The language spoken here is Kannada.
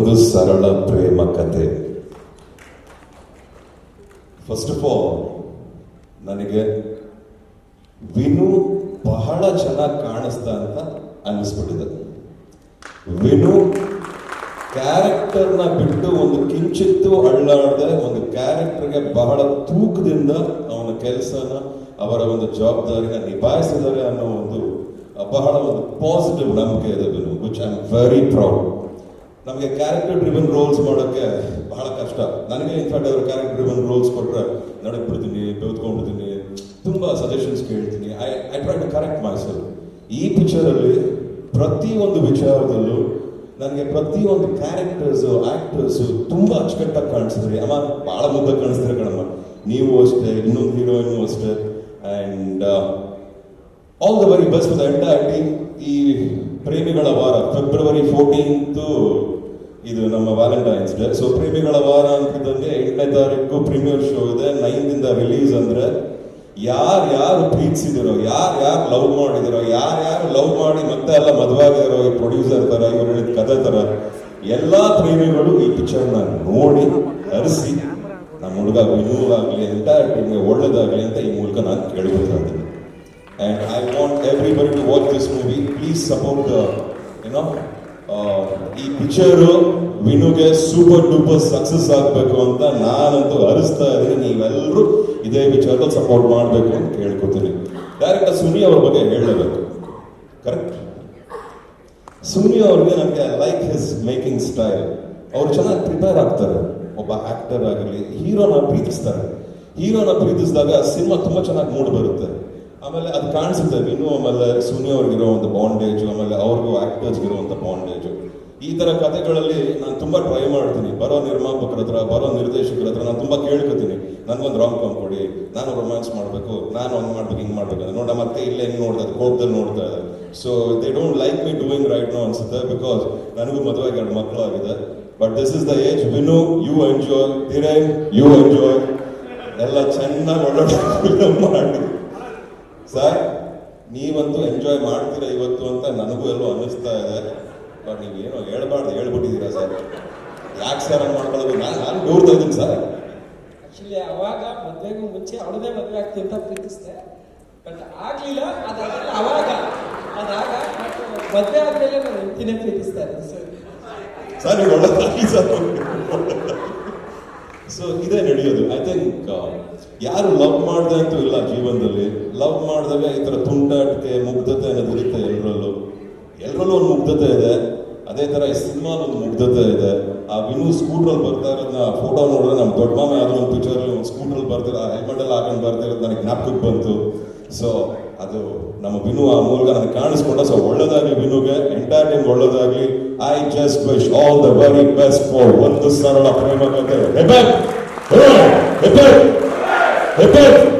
ಒಂದು ಸರಳ ಪ್ರೇಮ ಕತೆ ಫಸ್ಟ್ ಆಫ್ ಆಲ್ ನನಗೆ ವಿನು ಬಹಳ ಚೆನ್ನಾಗಿ ಕಾಣಿಸ್ತಾ ಅಂತ ಅನ್ನಿಸ್ಬಿಟ್ಟಿದೆ. ವಿನು ಕ್ಯಾರೆಕ್ಟರ್ನ ಬಿಟ್ಟು ಒಂದು ಕಿಂಚಿತ್ತು ಅಳ್ಳಾಡದೆ ಒಂದು ಕ್ಯಾರೆಕ್ಟರ್ಗೆ ಬಹಳ ತೂಕದಿಂದ ಅವನ ಕೆಲಸನ, ಅವರ ಒಂದು ಜವಾಬ್ದಾರಿನ ನಿಭಾಯಿಸಿದ್ದಾರೆ ಅನ್ನೋ ಒಂದು ಬಹಳ ಒಂದು ಪಾಸಿಟಿವ್ ನಂಬಿಕೆ ಇದೆ Vinu which I am very proud ನಮಗೆ ಕ್ಯಾರೆಕ್ಟರ್ ಡ್ರಿವನ್ ರೋಲ್ಸ್ ಮಾಡೋಕ್ಕೆ ಬಹಳ ಕಷ್ಟ. ನನಗೆ ಇನ್ಫ್ಯಾಕ್ಟ್ ಅವರು ಕ್ಯಾರೆಕ್ಟರ್ ಡ್ರಿವನ್ ರೋಲ್ಸ್ ಕೊಟ್ಟರೆ ನಡಕ್ ಬಿಡ್ತೀನಿ ಬೆವ್ತ್ಕೊಂಡ್ಬಿಡ್ತೀನಿ, ತುಂಬ ಸಜೆಷನ್ಸ್ ಕೇಳ್ತೀನಿ. I I try to correct myself ಈ ಪಿಕ್ಚರಲ್ಲಿ ಪ್ರತಿಯೊಂದು ವಿಚಾರದಲ್ಲೂ ನನಗೆ ಪ್ರತಿಯೊಂದು ಕ್ಯಾರೆಕ್ಟರ್ಸು ಆ್ಯಕ್ಟರ್ಸು ತುಂಬ ಅಚ್ಚುಕಟ್ಟಾಗಿ ಕಾಣಿಸಿದ್ರಿ, ಅಮ್ಮ ಭಾಳ ಮುದ್ದ ಕಾಣಿಸ್ತಾರೆ ಕಣಮ್ಮ. ನೀವು ಅಷ್ಟೇ, ಇನ್ನೊಂದು ಹೀರೋಯಿನ್ ಅಷ್ಟೇ. And all the very best entire ಈ ಪ್ರೇಮಿಗಳ ವಾರ ಫೆಬ್ರವರಿ ಫೋರ್ಟೀನ್ತ್ ಇದು ನಮ್ಮ ವ್ಯಾಲೆಂಟೈನ್ಸ್ ಡೇ ಸೊ ಪ್ರೇಮಿಗಳ ವಾರ ಅಂತಿದ್ದಂಗೆ ಎಂಟನೇ ತಾರೀಕು ಪ್ರೀಮಿಯರ್ ಶೋ ಇದೆ. ನೈನ್ದಿಂದ ರಿಲೀಸ್ ಅಂದ್ರೆ ಯಾರು ಯಾರು ಪ್ರೀತಿಸಿದಿರೋ, ಯಾರು ಯಾರು ಲವ್ ಮಾಡಿದಿರೋ, ಯಾರು ಯಾರು ಲವ್ ಮಾಡಿ ಮತ್ತೆ ಎಲ್ಲ ಮದುವೆ ಆಗಿರೋ ಈ ಪ್ರೊಡ್ಯೂಸರ್ ತರ, ಇವ್ರು ಹೇಳಿದ ಕಥೆ ತರ, ಎಲ್ಲಾ ಪ್ರೇಮಿಗಳು ಈ ಪಿಕ್ಚರ್ನ ನೋಡಿ ಹರಿಸಿ, ನಮ್ಮ ಹುಡುಗ ವಿನೂವಾಗ್ಲಿ ಎಂಟೈರ್ ಟೀಮ್ಗೆ ಒಳ್ಳೇದಾಗ್ಲಿ ಅಂತ ಈ ಮೂಲಕ ನಾನು ಇದ್ದೀನಿ. And I want everybody to watch this movie. Please support the, you know, uh, ಈ ಪಿಕ್ಚರ್ ವಿನುಗೆ ಸೂಪರ್ ಡೂಪರ್ ಸಕ್ಸಸ್ ಆಗಬೇಕು ಅಂತ ನಾನಂತೂ ಹರಿಸ್ತಾ ಇದ್ದೀನಿ. ನೀವೆಲ್ಲರೂ ಇದೇ ವಿಚಾರದಲ್ಲಿ ಸಪೋರ್ಟ್ ಮಾಡಬೇಕು ಅಂತ ಕೇಳ್ಕೊತೀನಿ. ಡೈರೆಕ್ಟರ್ ಸುನಿ ಅವ್ರ ಬಗ್ಗೆ ಹೇಳಬೇಕು. ಕರೆಕ್ಟ್ ಸುನಿ ಅವ್ರಿಗೆ ನನಗೆ ಲೈಕ್ ಹಿಸ್ ಮೇಕಿಂಗ್ ಸ್ಟೈಲ್ ಅವ್ರು ಚೆನ್ನಾಗಿ ಪ್ರಿಪೇರ್ ಆಗ್ತಾರೆ. ಒಬ್ಬ ಆಕ್ಟರ್ ಆಗಲಿ ಹೀರೋನ ಪ್ರೀತಿಸ್ತಾರೆ. ಹೀರೋನ ಪ್ರೀತಿಸಿದಾಗ ಸಿನಿಮಾ ತುಂಬಾ ಚೆನ್ನಾಗಿ ಮೂಡ್ ಬರುತ್ತೆ. ಆಮೇಲೆ ಅದು ಕಾಣಿಸುತ್ತೆ ಇನ್ನು ಆಮೇಲೆ ಸುನಿ ಅವ್ರಿಗಿರೋ ಒಂದು ಬಾಂಡೇಜು ಆಮೇಲೆ ಅವ್ರಿಗೂ ಆಕ್ಟರ್ಸ್ಗೆ ಇರುವಂತ ಬಾಂಡೇಜ್ ಈ ತರ ಕಥೆಗಳಲ್ಲಿ ನಾನು ತುಂಬಾ ಟ್ರೈ ಮಾಡ್ತೀನಿ. ಬರೋ ನಿರ್ಮಾಪಕರ ಹತ್ರ, ಬರೋ ನಿರ್ದೇಶಕರ ಹತ್ರ ನಾನು ತುಂಬಾ ಕೇಳ್ಕೊತೀನಿ. ನನಗೊಂದು ರಾಮ್ ಕಾಮ್ ಕೊಡಿ, ನಾನು ರೊಮ್ಯಾನ್ಸ್ ಮಾಡಬೇಕು, ನಾನು ಹಂಗೆ ಮಾಡ್ಬೇಕು, ಹಿಂಗ್ ಮಾಡಬೇಕು ನೋಡ ಮತ್ತೆ ಇಲ್ಲೇ ಹೆಂಗ್ ನೋಡ್ತಾ ಇದ್ದಾರೆ, ಕೋಪದಲ್ಲಿ ನೋಡ್ತಾ ಇದ್ದಾರೆ. So they don't like me doing right no ಅನ್ಸುತ್ತೆ ಬಿಕಾಸ್ ನನಗೂ ಮದುವೆಗೆ ಎರಡು ಮಕ್ಕಳು ಆಗಿದೆ but this is the age Vinu you enjoy Dhiren you enjoy ಎಲ್ಲ ಚೆನ್ನಾಗಿ ಒಳ್ಳೆ ಮಾಡಿ. ಸರ್ ನೀವಂತೂ ಎಂಜಾಯ್ ಮಾಡ್ತೀರಾ ಇವತ್ತು ಅಂತ ನನಗೂ ಎಲ್ಲೋ ಅನ್ನಿಸ್ತಾ ಇದೆ. ಬಟ್ ನೀವೇನೋ ಹೇಳ್ಬಾರ್ದು ಹೇಳ್ಬಿಟ್ಟಿದ್ದೀರಾ ಸರ್ ಯಾಕೆ ಸರ್ ಹಂಗೆ ಮಾಡ್ಕೊಳ್ಳೋದು? ನಾನು ನಾನು ನೋಡ್ತಾ ಇದ್ದೀನಿ ಸರ್ ಆ್ಯಕ್ಚುಲಿ ಅವಾಗ ಮದುವೆಗೂ ಮುಂಚೆ ಅವಳದೇ ಮದುವೆ ಆಗ್ತೀನಿ ಅಂತ ಪ್ರೀತಿಸಿದೆ. ಬಟ್ ಆಗಲಿಲ್ಲ ಅದು ಅವಾಗ ಅದಾಗ ಮದುವೆ ಮದ್ವೆ ಆದ್ಮೇಲೆ ನಾನು ಹೆಂಡತಿನೇ ಪ್ರೀತಿಸ್ತಾ ಇದ್ದೀನಿ ಸರ್ ಸರ್ ನೀವು ಒಳ್ಳೆ ಸರ್ ಸೊ ಇದೇ ನಡೆಯೋದು. ಐ ಥಿಂಕ್ ಯಾರು ಲವ್ ಮಾಡ್ದೆ ಅಂತೂ ಇಲ್ಲ ಜೀವನದಲ್ಲಿ. ಲವ್ ಮಾಡಿದಾಗ ಈ ಥರ ತುಂಡಾಟಕ್ಕೆ ಮುಗ್ಧತೆ ಅನ್ನೋದು ಇರುತ್ತೆ ಎಲ್ಲರಲ್ಲೂ ಎಲ್ಲರಲ್ಲೂ ಒಂದು ಮುಗ್ಧತೆ ಇದೆ. ಅದೇ ಥರ ಈ ಸಿನಿಮಾ ಒಂದು ಮುಗ್ಧತೆ ಇದೆ. ಆ ವಿನು ಸ್ಕೂಟ್ರಲ್ಲಿ ಬರ್ತಾ ಇರೋದನ್ನ ಫೋಟೋ ನೋಡಿದ್ರೆ ನಮ್ಮ ದೊಡ್ಡ ಮಾಮ ಯಾವುದೋ ಒಂದು ಪಿಕ್ಚರಲ್ಲಿ ಒಂದು ಸ್ಕೂಟ್ರಲ್ಲಿ ಬರ್ತಿರೋ, ಆ ಹೆಲ್ಮೆಟ್ ಎಲ್ಲ ಹಾಕೊಂಡು ಬರ್ತಿರೋದು ನನಗೆ ಜ್ಞಾಪಕಕ್ಕೆ ಬಂತು. ಸೊ ಅದು ನಮ್ಮ ವಿನು ಆ ಮೂಲಕ ನನಗೆ ಕಾಣಿಸ್ಕೊಂಡ. ಸೊ ಒಳ್ಳೇದಾಗಲಿ ವಿನುಗೆ. ಎಂಟೈರ್ ಟೈಮ್ ಒಳ್ಳೇದಾಗ್ಲಿ. I just wish all the very best for ಒಂದು ಸರಳ ಪ್ರೇಮ ಕಥೆ. Depois,